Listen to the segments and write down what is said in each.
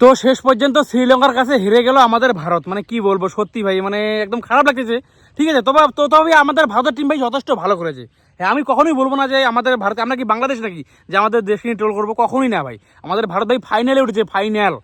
তো শেষ পর্যন্ত শ্রীলঙ্কার কাছে হেরে গেল আমাদের ভারত। মানে কি বলব, সত্যি ভাই মানে একদম খারাপ লাগতেছে। ঠিক আছে, তবে তো তবে আমাদের ভারতের টিম ভাই যথেষ্ট ভালো করেছে। হ্যাঁ আমি কখনোই বলব না যে আমাদের ভারত আমরা কি বাংলাদেশ নাকি? যে আমাদের দেশকে নিয়ে ট্রোল করব, কখনোই না ভাই। আমাদের ভারত ভাই ফাইনালে উঠেছে ফাইনাল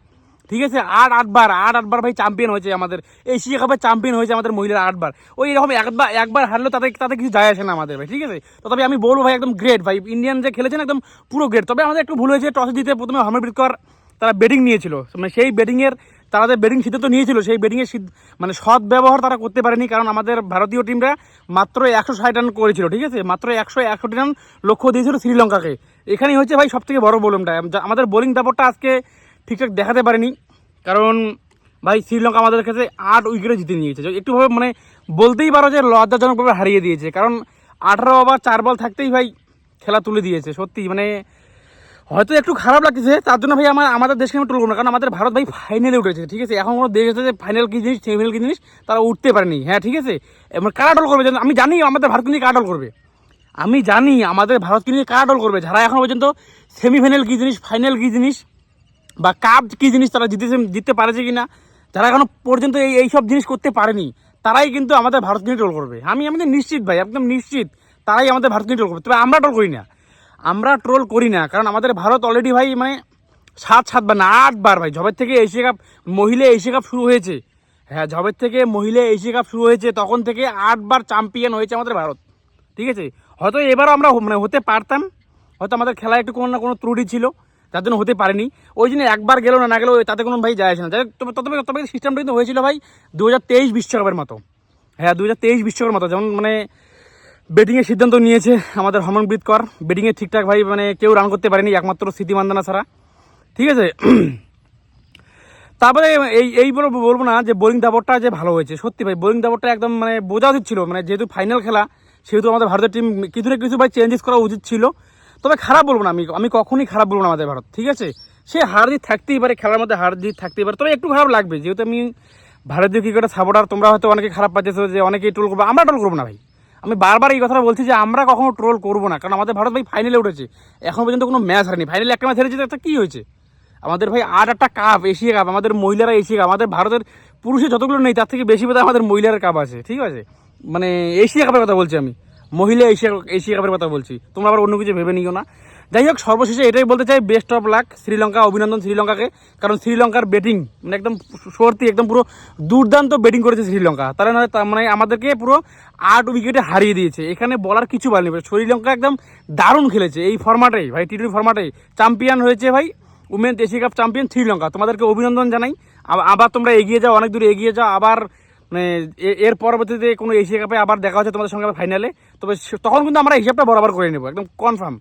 ঠিক আছে আট আটবার আট আটবার ভাই চ্যাম্পিয়ন হয়েছে আমাদের। এশিয়া কাপের চ্যাম্পিয়ন হয়েছে আমাদের মহিলারা আটবার। ওই এরকম একবার একবার হারলেও তাদের তাতে কিছু যায় আসে না আমাদের ভাই, ঠিক আছে? তবে আমি বলব ভাই, একদম গ্রেট ভাই। ইন্ডিয়ান যে খেলেছেন একদম পুরো গ্রেট তবে আমাদের একটু ভুল হয়েছে টস জিতে প্রথমে হরমনপ্রীত কর তারা ব্যাটিং নিয়েছিল। মানে সেই ব্যাটিংয়ের তারা যে ব্যাটিং সিদ্ধান্ত নিয়েছিল, সেই সিদ্ধ- মানে সৎ ব্যবহার তারা করতে পারেনি, কারণ আমাদের ভারতীয় টিমরা মাত্র একশো ষাট রান করেছিল, ঠিক আছে? মাত্র একশো একষট্টি রান লক্ষ্য দিয়েছিল শ্রীলঙ্কাকে। এখানেই হচ্ছে ভাই সব থেকে বড় প্রবলেমটা আমাদের বোলিং দাপটটা আজকে ঠিকঠাক দেখাতে পারেনি, কারণ ভাই শ্রীলঙ্কা আমাদের কাছে আট উইকেটে জিতে নিয়েছে। একটুভাবে মানে বলতেই পারো যে লজ্জাজনকভাবে হারিয়ে দিয়েছে, কারণ আঠারো ওভার চার বল থাকতেই ভাই খেলা তুলে দিয়েছে, সত্যি। মানে হয়তো একটু খারাপ লাগছে তার জন্য ভাই আমার আমাদের দেশকে আমি টুল করব না, কারণ আমাদের ভারত ভাই ফাইনালে উঠেছে, ঠিক আছে? এখন কোনো দেশ আছে ফাইনাল কী জিনিস সেমিফাইনাল কী জিনিস, তারা উঠতে পারেনি হ্যাঁ ঠিক আছে? এবার কারা টল করবে? আমি জানি আমাদের ভারতকে নিয়ে কারা টল করবে। আমি জানি আমাদের ভারতকে নিয়ে কারা টল করবে, যারা এখন পর্যন্ত সেমিফাইনাল কী জিনিস ফাইনাল কী জিনিস, বা কাপ কী জিনিস তারা জিতেছে, জিততে পারেছে কি না যারা এখনও পর্যন্ত এই এইসব জিনিস করতে পারেনি, তারাই কিন্তু আমাদের ভারত নিয়ে ট্রোল করবে। আমি আমাদের নিশ্চিত ভাই, একদম নিশ্চিত, তারাই আমাদের ভারত নিয়ে ট্রোল করবে। তবে আমরা ট্রোল করি না। আমরা ট্রোল করি না, কারণ আমাদের ভারত অলরেডি ভাই মানে সাত সাতবার না আটবার ভাই। জবের থেকে এশিয়া কাপ, মহিলা এশিয়া কাপ শুরু হয়েছে হ্যাঁ জবের থেকে মহিলা এশিয়া কাপ শুরু হয়েছে, তখন থেকে আটবার চ্যাম্পিয়ন হয়েছে আমাদের ভারত। ঠিক আছে? হয়তো এবারও আমরা মানে হতে পারতাম, হয়তো আমাদের খেলায় একটু কোনো না কোনো ত্রুটি ছিল যার জন্য হতে পারেনি। ওই জন্য একবার গেলো না না গেলো, তাতে কোনো ভাই যায় না। তবে তবে তবে সিস্টেমটা কিন্তু হয়েছিল ভাই দু হাজার তেইশ বিশ্বকাপের মতো। হ্যাঁ দু হাজার তেইশ বিশ্বকাপের মতো। যেমন মানে ব্যাটিংয়ের সিদ্ধান্ত নিয়েছে আমাদের হরমনপ্রীত কর। ব্যাটিংয়ে ঠিকঠাক ভাই মানে কেউ রান করতে পারেনি, একমাত্র স্মৃতি মান্দানা ছাড়া। ঠিক আছে? তারপরে এই এই বলে বলব না যে বোলিং দাপটটা যে ভালো হয়েছে। সত্যি ভাই বোলিং দাপটটা একদম মানে বোঝা উচিত ছিল। মানে যেহেতু ফাইনাল খেলা, সেহেতু আমাদের ভারতের টিম কিছু না কিছু ভাই চেঞ্জেস করা উচিত ছিল। তবে খারাপ বলব না আমি আমি কখনই খারাপ বলব না আমাদের ভারত, ঠিক আছে? সে হার জিত থাকতেই পারে, খেলার মধ্যে হার জিত থাকতেই পারে, তবে একটু খারাপ লাগবে। যেহেতু আমি ভারতীয় ক্রিকেটের সাপোর্টার তোমরা হয়তো অনেকে খারাপ পাচ্ছেছো যে অনেকেই ট্রোল করব, আমরা ট্রোল করব না ভাই। আমি বারবার এই কথাটা বলছি যে আমরা কখনো ট্রোল করব না। কারণ আমাদের ভারত ভাই ফাইনালে উঠেছে। এখন পর্যন্ত কোনো ম্যাচ হারেনি। ফাইনালে একটা ম্যাচ হেরেছে একটা কী হয়েছে? আমাদের ভাই আর একটা কাপ এশিয়া কাপ আমাদের মহিলারা এশিয়া কাপ আমাদের ভারতের পুরুষের যতগুলো নেই, তার থেকে বেশি বোধহয় আমাদের মহিলার কাপ আছে। ঠিক আছে? মানে এশিয়া কাপের কথা বলছি আমি। মহিলা এশিয়া এশিয়া কাপের কথা বলছি। তোমরা আবার অন্য কিছু ভেবে নিও না। যাই হোক, সর্বশেষে এটাই বলতে চাই বেস্ট অফ লাক শ্রীলঙ্কা, অভিনন্দন শ্রীলঙ্কাকে, কারণ শ্রীলঙ্কার ব্যাটিং মানে একদম সর্তি একদম পুরো দুর্দান্ত ব্যাটিং করেছে শ্রীলঙ্কা। তারা নয় মানে আমাদেরকে পুরো আট উইকেটে হারিয়ে দিয়েছে। এখানে বলার কিছু বলেনি শ্রীলঙ্কা একদম দারুণ খেলেছে এই ফরম্যাটেই ভাই টি টোয়েন্টি ফরম্যাটেই চ্যাম্পিয়ন হয়েছে ভাই women's Asia cup champion Sri Lanka. তোমাদেরকে অভিনন্দন জানাই। আব- আবার তোমরা এগিয়ে যাও, অনেক দূর এগিয়ে যাও, আবার মানে এর পরবর্তীতে কোনো এশিয়া কাপে আবার দেখা হচ্ছে তোমাদের সঙ্গে ফাইনালে তবে তখন কিন্তু আমরা হিসাবটা বরাবর করে নেব, একদম কনফার্ম